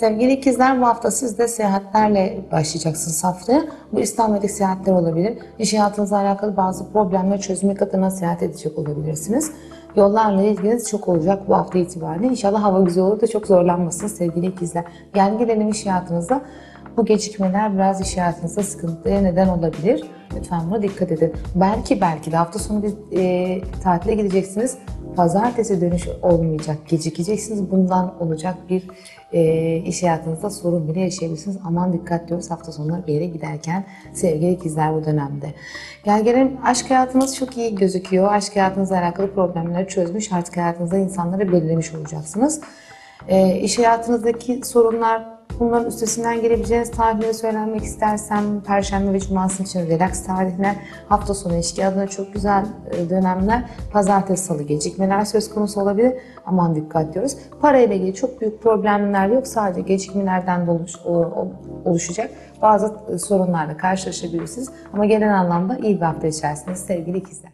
Sevgili ikizler bu hafta siz de seyahatlerle başlayacaksınız haftaya. Bu İstanbul'daki seyahatler olabilir. İş hayatınızla alakalı bazı problemleri çözmek adına seyahat edecek olabilirsiniz. Yollarla ilginiz çok olacak bu hafta itibariyle. İnşallah hava güzel olur da çok zorlanmasınız sevgili ikizler. Gel gelelim iş hayatınızda bu gecikmeler biraz iş hayatınızda sıkıntıya neden olabilir. Lütfen buna dikkat edin. Belki belki de hafta sonu bir e, tatile gideceksiniz. Pazartesi dönüş olmayacak, gecikeceksiniz. Bundan olacak bir e, iş hayatınızda sorun bile yaşayabilirsiniz. Aman dikkat diyoruz hafta sonları bir yere giderken sevgili ikizler bu dönemde. Gel gelelim aşk hayatınız çok iyi gözüküyor. Aşk hayatınızla alakalı problemleri çözmüş. Artık hayatınızda insanları belirlemiş olacaksınız. E, iş hayatınızdaki sorunlar Bunların üstesinden gelebileceğiniz tarihleri söylemek istersem Perşembe ve Cumartesi için relax tarihler, hafta sonu ilişki adına çok güzel e, dönemler, Pazartesi, Salı gecikmeler söz konusu olabilir. Aman dikkat diyoruz. Parayla ilgili çok büyük problemler yok. Sadece gecikmelerden de oluş, oluşacak bazı sorunlarla karşılaşabilirsiniz. Ama genel anlamda iyi bir hafta içerisinde sevgili ikizler.